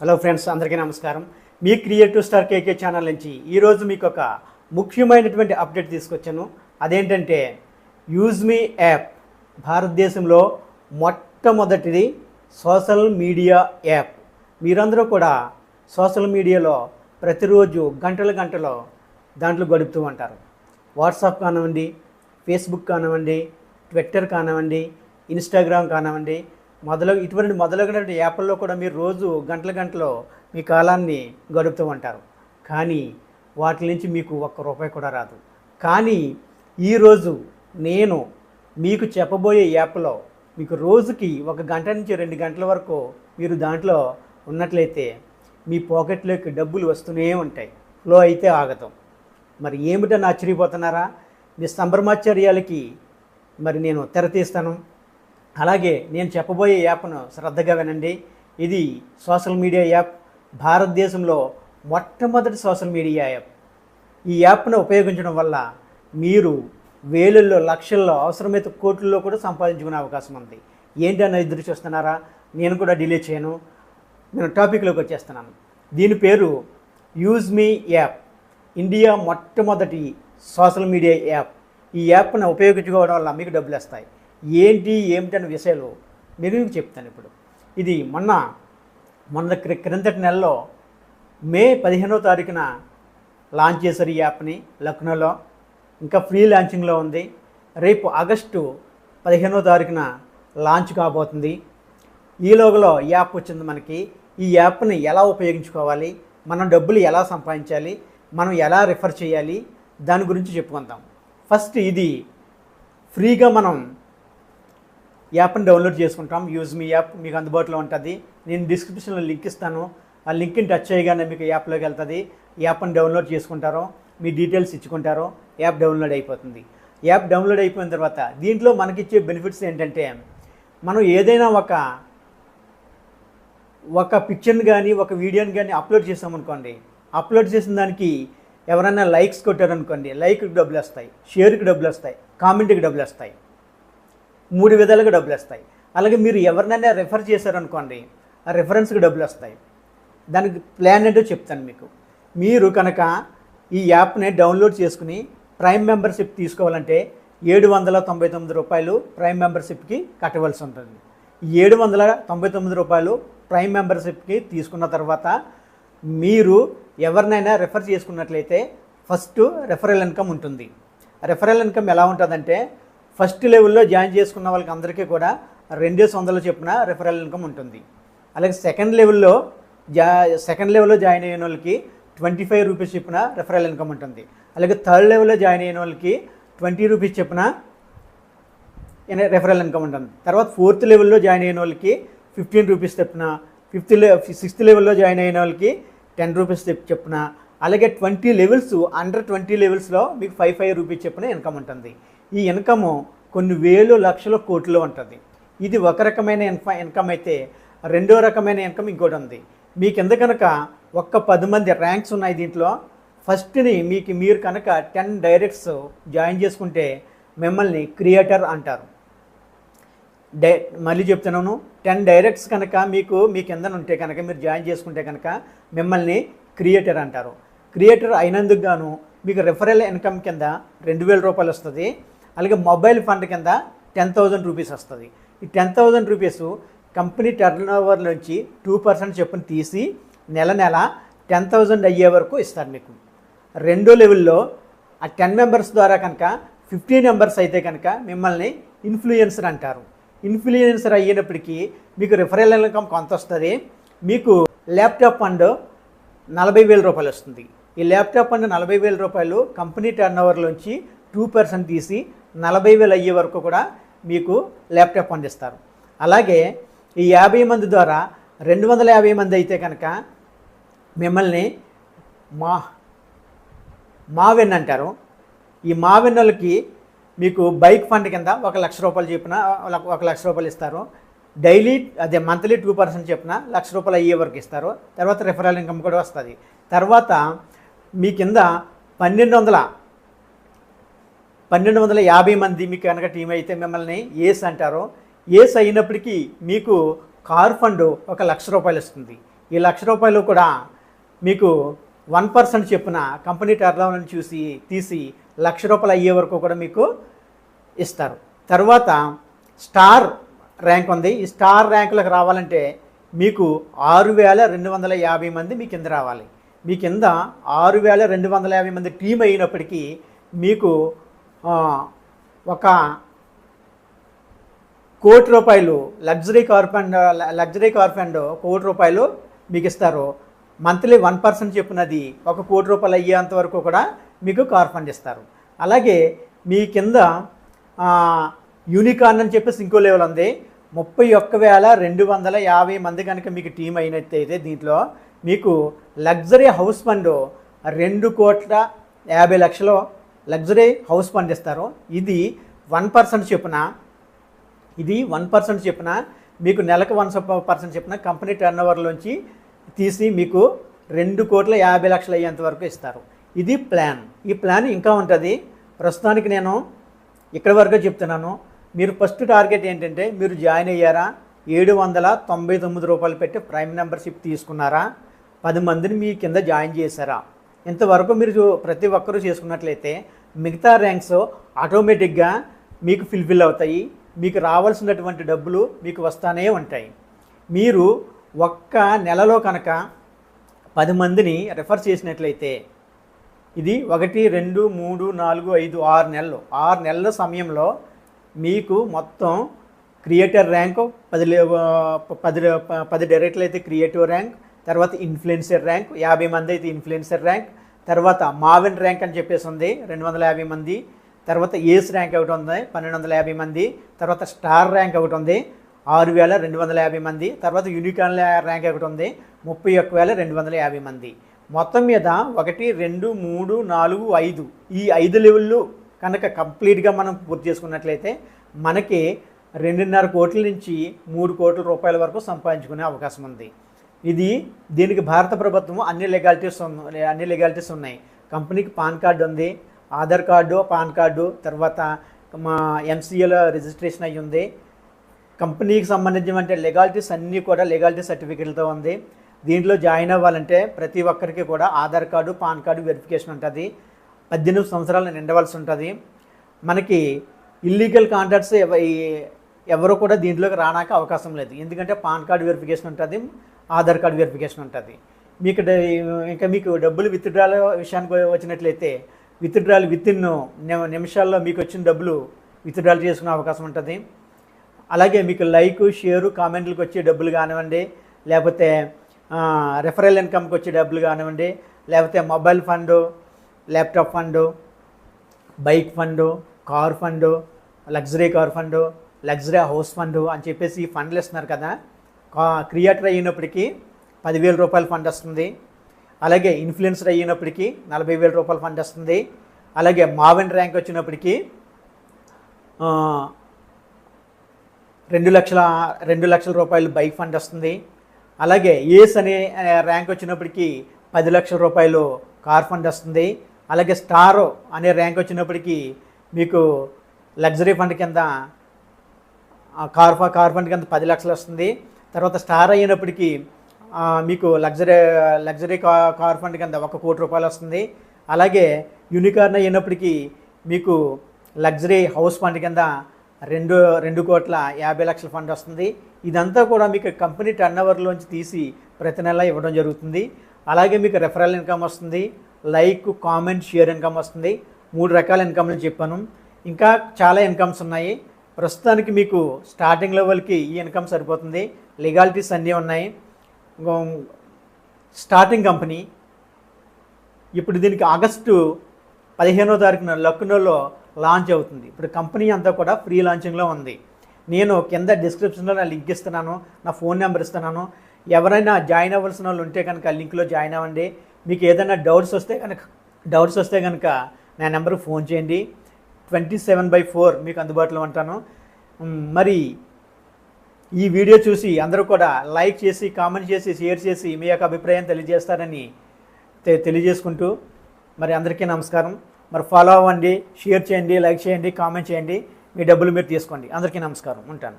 Hello friends అందరికీ నమస్కారం. మీ క్రియేటివ్ స్టార్ కేకే ఛానల్ నుంచి ఈరోజు మీకు ఒక ముఖ్యమైనటువంటి అప్డేట్ తీసుకొచ్చాను. అదేంటంటే యూజ్ మీ యాప్ భారతదేశంలో మొట్టమొదటిది సోషల్ మీడియా యాప్. మీరందరూ కూడా సోషల్ మీడియాలో ప్రతిరోజు గంటల గంటలో దాంట్లో గడుపుతూ ఉంటారు. వాట్సాప్ కానివ్వండి ఫేస్బుక్ కానివ్వండి ట్విట్టర్ కానివ్వండి ఇన్స్టాగ్రామ్ కానివ్వండి మొదలగు ఇటువంటి మొదలగునటువంటి యాప్ల్లో కూడా మీరు రోజు గంటల గంటలో మీ కాలాన్ని గడుపుతూ ఉంటారు కానీ వాటి నుంచి మీకు ఒక్క రూపాయి కూడా రాదు. కానీ ఈరోజు నేను మీకు చెప్పబోయే యాప్లో మీకు రోజుకి ఒక గంట నుంచి రెండు గంటల వరకు మీరు దాంట్లో ఉన్నట్లయితే మీ పాకెట్లోకి డబ్బులు వస్తూనే ఉంటాయి. ఫ్లో అయితే ఆగదు. మరి ఏమిటని ఆశ్చర్యపోతున్నారా? మీ సంభ్రమాశ్చర్యాలకి మరి నేను తెరతీస్తాను అలాగే నేను చెప్పబోయే యాప్ను శ్రద్ధగా వినండి. ఇది సోషల్ మీడియా యాప్. భారతదేశంలో మొట్టమొదటి సోషల్ మీడియా యాప్. ఈ యాప్ను ఉపయోగించడం వల్ల మీరు వేలల్లో లక్షల్లో అవసరమైతే కోట్లలో కూడా సంపాదించుకునే అవకాశం ఉంది. ఏంటి అని ఎదురు చూస్తున్నారా? నేను కూడా డిలే చేయను. నేను టాపిక్లోకి వచ్చేస్తున్నాను. దీని పేరు యూజ్ మీ యాప్. ఇండియా మొట్టమొదటి సోషల్ మీడియా యాప్. ఈ యాప్ను ఉపయోగించుకోవడం వల్ల మీకు డబ్బులు వస్తాయి. ఏంటి ఏమిటనే విషయాలు నేను మీకు చెప్తాను ఇప్పుడు. ఇది మొన్న మొన్న క్రిందటి నెలలో మే పదిహేనో తారీఖున లాంచ్ చేశారు ఈ యాప్ని లక్నోలో. ఇంకా ఫ్రీ లాంచింగ్లో ఉంది. రేపు ఆగస్టు పదిహేనో తారీఖున లాంచ్ కాబోతుంది. ఈ లోగలో యాప్ వచ్చింది మనకి. ఈ యాప్ని ఎలా ఉపయోగించుకోవాలి? మనం డబ్బులు ఎలా సంపాదించాలి? మనం ఎలా రిఫర్ చేయాలి? దాని గురించి చెప్పుకుందాం. ఫస్ట్ ఇది ఫ్రీగా మనం యాప్ని డౌన్లోడ్ చేసుకుంటాం. యూజ్ మీ యాప్ మీకు అందుబాటులో ఉంటుంది. నేను డిస్క్రిప్షన్లో లింక్ ఇస్తాను. ఆ లింక్ని టచ్ చేయగానే మీకు యాప్లోకి వెళ్తుంది. యాప్ని డౌన్లోడ్ చేసుకుంటారో మీ డీటెయిల్స్ ఇచ్చుకుంటారో యాప్ డౌన్లోడ్ అయిపోతుంది. యాప్ డౌన్లోడ్ అయిపోయిన తర్వాత దీంట్లో మనకిచ్చే బెనిఫిట్స్ ఏంటంటే మనం ఏదైనా ఒక ఒక పిక్చర్ని కానీ ఒక వీడియోని కానీ అప్లోడ్ చేసామనుకోండి అప్లోడ్ చేసిన దానికి ఎవరైనా లైక్స్ కొట్టారనుకోండి లైక్కి డబ్బులు వస్తాయి షేర్కి డబ్బులు వస్తాయి కామెంట్కి డబ్బులు వస్తాయి. మూడు విధాలుగా డబ్బులు వస్తాయి. అలాగే మీరు ఎవరినైనా రెఫర్ చేశారనుకోండి ఆ రెఫరెన్స్కి డబ్బులు వస్తాయి. దానికి ప్లాన్ ఏంటో చెప్తాను మీకు. మీరు కనుక ఈ యాప్ని డౌన్లోడ్ చేసుకుని ప్రైమ్ మెంబర్షిప్ తీసుకోవాలంటే ఏడు వందల తొంభై తొమ్మిది రూపాయలు ప్రైమ్ మెంబర్షిప్కి కట్టవలసి ఉంటుంది. ఏడు వందల తొంభై తొమ్మిది రూపాయలు ప్రైమ్ మెంబర్షిప్కి తీసుకున్న తర్వాత మీరు ఎవరినైనా రెఫర్ చేసుకున్నట్లయితే ఫస్ట్ రెఫరల్ ఇన్కమ్ ఉంటుంది. రెఫరల్ ఇన్కమ్ ఎలా ఉంటుందంటే ఫస్ట్ లెవెల్లో జాయిన్ చేసుకున్న వాళ్ళకి అందరికీ కూడా రెండేసి వందలు చొప్పున రెఫరల్ ఇన్కమ్ ఉంటుంది. అలాగే సెకండ్ లెవెల్లో జా సెకండ్ లెవెల్లో జాయిన్ అయిన వాళ్ళకి ట్వంటీ ఫైవ్ రూపీస్ చొప్పున రెఫరల్ ఇన్కమ్ ఉంటుంది. అలాగే థర్డ్ లెవెల్లో జాయిన్ అయిన వాళ్ళకి ట్వంటీ రూపీస్ చొప్పున రెఫరల్ ఇన్కమ్ ఉంటుంది. తర్వాత ఫోర్త్ లెవెల్లో జాయిన్ అయిన వాళ్ళకి ఫిఫ్టీన్ రూపీస్ చెప్పిన ఫిఫ్త్ లె సిక్స్త్ లెవెల్లో జాయిన్ అయిన వాళ్ళకి టెన్ రూపీస్ చెప్పిన అలాగే ట్వంటీ లెవెల్స్ అండర్ ట్వంటీ లెవెల్స్లో మీకు ఫైవ్ ఫైవ్ రూపీస్ చెప్పిన ఇన్కమ్ ఉంటుంది. ఈ ఇన్కమ్ కొన్ని వేలు లక్షల కోట్లు ఉంటుంది. ఇది ఒక రకమైన ఇన్ఫ ఇన్కమ్ అయితే రెండో రకమైన ఇన్కమ్ ఇంకోటి ఉంది. మీ కింద కనుక ఒక్క పది మంది ర్యాంక్స్ ఉన్నాయి దీంట్లో. ఫస్ట్ని మీకు మీరు కనుక టెన్ డైరెక్ట్స్ జాయిన్ చేసుకుంటే మిమ్మల్ని క్రియేటర్ అంటారు. డై మళ్ళీ చెప్తున్నాను. టెన్ డైరెక్ట్స్ కనుక మీకు మీ కింద ఉంటే కనుక మీరు జాయిన్ చేసుకుంటే కనుక మిమ్మల్ని క్రియేటర్ అంటారు. క్రియేటర్ అయినందుకు గాను మీకు రెఫరల్ ఇన్కమ్ కింద రెండు వేల రూపాయలు వస్తుంది. అలాగే మొబైల్ ఫండ్ కింద టెన్ థౌజండ్ రూపీస్ వస్తుంది. ఈ ten thousand rupees company turn over నుంచి టూ పర్సెంట్ చెప్పుని తీసి నెల నెల టెన్ థౌజండ్ అయ్యే వరకు ఇస్తారు మీకు. రెండో లెవెల్లో ఆ టెన్ మెంబర్స్ ద్వారా కనుక ఫిఫ్టీ మెంబర్స్ అయితే కనుక మిమ్మల్ని ఇన్ఫ్లుయెన్సర్ అంటారు. ఇన్ఫ్లుయెన్సర్ అయ్యేటప్పటికీ మీకు రిఫరల్ ఇన్కమ్ కొంత వస్తుంది. మీకు ల్యాప్టాప్ ఫండ్ నలభై వేల రూపాయలు వస్తుంది. ఈ ల్యాప్టాప్ ఫండ్ నలభై వేల రూపాయలు కంపెనీ టర్న్ ఓవర్లోంచి టూ పర్సెంట్ తీసి నలభై వేలు అయ్యే వరకు కూడా మీకు ల్యాప్టాప్ అందిస్తారు. అలాగే ఈ యాభై మంది ద్వారా రెండు వందల యాభై మంది అయితే కనుక మిమ్మల్ని మా మావెన్ అంటారు. ఈ మావెన్నోళ్ళకి మీకు బైక్ ఫండ్ కింద ఒక లక్ష రూపాయలు చెప్పిన ఒక లక్ష రూపాయలు ఇస్తారు. డైలీ అదే మంత్లీ టూ పర్సెంట్ చెప్పిన లక్ష రూపాయలు అయ్యే వరకు ఇస్తారు. తర్వాత రిఫరల్ ఇన్కమ్ కూడా వస్తుంది. తర్వాత మీ కింద పన్నెండు వందల పన్నెండు వందల యాభై మంది మీకు కనుక టీం అయితే మిమ్మల్ని ఏస్ అంటారు ఏస్ అయినప్పటికీ మీకు కార్ ఫండ్ ఒక లక్ష రూపాయలు వస్తుంది ఈ లక్ష రూపాయలు కూడా మీకు వన్ పర్సెంట్ చెప్పిన కంపెనీ టర్న్ చూసి తీసి లక్ష రూపాయలు అయ్యే వరకు కూడా మీకు ఇస్తారు. తర్వాత స్టార్ ర్యాంక్ ఉంది. ఈ స్టార్ ర్యాంకులకు రావాలంటే మీకు ఆరు వేల రెండు వందల యాభై మంది మీ కింద రావాలి. మీ కింద ఆరు వేల రెండు వందల యాభై మంది టీం అయినప్పటికీ మీకు ఒక కోటి రూపాయలు luxury car fund luxury car fund కోటి రూపాయలు మీకు ఇస్తారు మంత్లీ వన్ పర్సెంట్ చెప్పినది ఒక కోటి రూపాయలు అయ్యేంత వరకు కూడా మీకు కార్ ఫండ్ ఇస్తారు. అలాగే మీ కింద యూనికార్న్ అని చెప్పేసి ఇంకో లెవెల్ ఉంది. ముప్పై ఒక్క వేల రెండు వందల యాభై మంది కనుక మీకు టీం అయినట్టయితే దీంట్లో మీకు లగ్జరీ హౌస్ ఫండ్ రెండు కోట్ల యాభై లక్షలు లగ్జరీ హౌస్ ఫండ్ ఇది వన్ పర్సెంట్ చొప్పున ఇది వన్ పర్సెంట్ చెప్పిన మీకు నెలకు వన్ పర్సెంట్ చెప్పిన కంపెనీ టర్న్ ఓవర్లోంచి తీసి మీకు రెండు కోట్ల యాభై లక్షలు అయ్యేంత వరకు ఇస్తారు. ఇది ప్లాన్. ఈ ప్లాన్ ఇంకా ఉంటుంది. ప్రస్తుతానికి నేను ఇక్కడ వరకు చెప్తున్నాను. మీరు ఫస్ట్ టార్గెట్ ఏంటంటే మీరు జాయిన్ అయ్యారా? ఏడు వందల తొంభై తొమ్మిది రూపాయలు పెట్టి ప్రైమ్ మెంబర్షిప్ తీసుకున్నారా? పది మందిని మీ కింద జాయిన్ చేశారా? ఇంతవరకు మీరు ప్రతి ఒక్కరూ చేసుకున్నట్లయితే మిగతా ర్యాంక్స్ ఆటోమేటిక్గా మీకు ఫిల్ఫిల్ అవుతాయి మీకు రావాల్సినటువంటి డబ్బులు మీకు వస్తానే ఉంటాయి. మీరు ఒక్క నెలలో కనుక పది మందిని రెఫర్ చేసినట్లయితే ఇది ఒకటి రెండు మూడు నాలుగు ఐదు ఆరు నెలలు. ఆరు నెలల సమయంలో మీకు మొత్తం క్రియేటర్ ర్యాంక్ పది పది పది డైరెక్ట్లు అయితే క్రియేటివ్ ర్యాంక్ తర్వాత ఇన్ఫ్లుయెన్సర్ ర్యాంక్ యాభై మంది అయితే ఇన్ఫ్లుయెన్సర్ ర్యాంక్ తర్వాత మావిన్ ర్యాంక్ అని చెప్పేసి ఉంది రెండు వందల యాభై మంది. తర్వాత ఏస్ ర్యాంక్ ఒకటి ఉంది పన్నెండు వందల యాభై మంది. తర్వాత స్టార్ ర్యాంక్ ఒకటి ఉంది ఆరు వేల రెండు వందల యాభై మంది. తర్వాత యూనికాన్ ర్యాంక్ ఒకటి ఉంది ముప్పై ఒక్క వేల రెండు వందల యాభై మంది. మొత్తం మీద ఒకటి రెండు మూడు నాలుగు ఐదు. ఈ ఐదు లెవెల్లో కనుక కంప్లీట్గా మనం పూర్తి చేసుకున్నట్లయితే మనకి రెండున్నర కోట్ల నుంచి మూడు కోట్ల రూపాయల వరకు సంపాదించుకునే అవకాశం ఉంది. ఇది దీనికి భారత ప్రభుత్వం అన్ని లెగాలిటీస్ అన్ని లెగాలిటీస్ ఉన్నాయి. కంపెనీకి పాన్ కార్డు ఉంది ఆధార్ కార్డు పాన్ కార్డు తర్వాత మా ఎంసీఏలో రిజిస్ట్రేషన్ అయ్యి ఉంది. కంపెనీకి సంబంధించిన లెగాలిటీస్ అన్నీ కూడా లెగాలిటీ సర్టిఫికేట్లతో ఉంది. దీంట్లో జాయిన్ అవ్వాలంటే ప్రతి ఒక్కరికి కూడా Aadhaar card PAN card verification ఉంటుంది. పద్దెనిమిది సంవత్సరాలు నిండవలసి ఉంటుంది. మనకి ఇల్లీగల్ కాంట్రాక్ట్స్ ఎవరు కూడా దీంట్లోకి రానాక అవకాశం లేదు. ఎందుకంటే పాన్ కార్డు వెరిఫికేషన్ ఉంటుంది. ఆధార్ కార్డు వెరిఫికేషన్ ఉంటుంది. మీకు ఇంకా మీకు డబ్బులు విత్డ్రాల విషయానికి వచ్చినట్లయితే విత్డ్రాల్ విత్ ఇన్ నిమిషాల్లో మీకు వచ్చిన డబ్బులు విత్డ్రాల్ చేసుకునే అవకాశం ఉంటుంది. అలాగే మీకు లైక్ షేరు కామెంట్లకు వచ్చే డబ్బులు కానివ్వండి లేకపోతే రెఫరల్ ఇన్కమ్కి వచ్చే డబ్బులు కానివ్వండి లేకపోతే mobile fund laptop fund bike fund car fund luxury car fund luxury house fund అని చెప్పేసి ఈ ఫండ్లు ఇస్తున్నారు కదా. క్రియేటర్ అయినప్పటికీ పదివేల రూపాయలు ఫండ్ వస్తుంది. అలాగే ఇన్ఫ్లుయెన్సర్ అయినప్పటికీ నలభై వేల రూపాయలు ఫండ్ వస్తుంది. అలాగే మావెన్ ర్యాంక్ వచ్చినప్పటికీ రెండు లక్షల రెండు లక్షల రూపాయలు బైక్ ఫండ్ వస్తుంది. అలాగే ఏస్ అనే ర్యాంక్ వచ్చినప్పటికీ పది లక్షల రూపాయలు కార్ ఫండ్ వస్తుంది. అలాగే స్టార్ అనే ర్యాంక్ వచ్చినప్పటికీ మీకు లగ్జరీ ఫండ్ కింద కార్ ఫ- కార్ ఫండ్ కింద పది లక్షలు వస్తుంది. తర్వాత స్టార్ అయినప్పటికీ మీకు లగ్జరీ లగ్జరీ కా కార్ ఫండ్ కింద ఒక కోటి రూపాయలు వస్తుంది. అలాగే యూనికార్న్ అయినప్పటికీ మీకు లగ్జరీ హౌస్ ఫండ్ కింద రెండు రెండు కోట్ల యాభై లక్షల ఫండ్ వస్తుంది. ఇదంతా కూడా మీకు కంపెనీ టర్న్ ఓవర్లోంచి తీసి ప్రతి నెల ఇవ్వడం జరుగుతుంది. అలాగే మీకు రెఫరల్ ఇన్కమ్ వస్తుంది. లైక్ కామెంట్ షేర్ ఇన్కమ్ వస్తుంది. మూడు రకాల ఇన్కమ్లు చెప్పాను. ఇంకా చాలా ఇన్కమ్స్ ఉన్నాయి. ప్రస్తుతానికి మీకు స్టార్టింగ్ లెవెల్కి ఈ ఇన్కమ్ సరిపోతుంది. లీగాలిటీస్ అన్నీ ఉన్నాయి. స్టార్టింగ్ కంపెనీ ఇప్పుడు దీనికి ఆగస్టు పదిహేనో తారీఖున లక్నోలో లాంచ్ అవుతుంది. ఇప్పుడు కంపెనీ అంతా కూడా ఫ్రీ లాంచింగ్లో ఉంది. నేను కింద డిస్క్రిప్షన్లో నా లింక్ ఇస్తున్నాను నా ఫోన్ నెంబర్ ఇస్తున్నాను. ఎవరైనా జాయిన్ అవ్వాల్సిన వాళ్ళు ఉంటే కనుక లింక్లో జాయిన్ అవ్వండి. మీకు ఏదైనా డౌట్స్ వస్తే కనుక డౌట్స్ వస్తే కనుక నా నెంబర్కి ఫోన్ చేయండి. ట్వంటీ సెవెన్ బై ఫోర్ మీకు అందుబాటులో ఉంటాను. మరి ఈ వీడియో చూసి అందరూ కూడా లైక్ చేసి కామెంట్ చేసి షేర్ చేసి మీ యొక్క అభిప్రాయం తెలియజేస్తారని తెలియజేసుకుంటూ మరి అందరికీ నమస్కారం. మరి ఫాలో అవ్వండి షేర్ చేయండి లైక్ చేయండి కామెంట్ చేయండి. మీ డబ్బులు మీరు తీసుకోండి. అందరికీ నమస్కారం. ఉంటాను.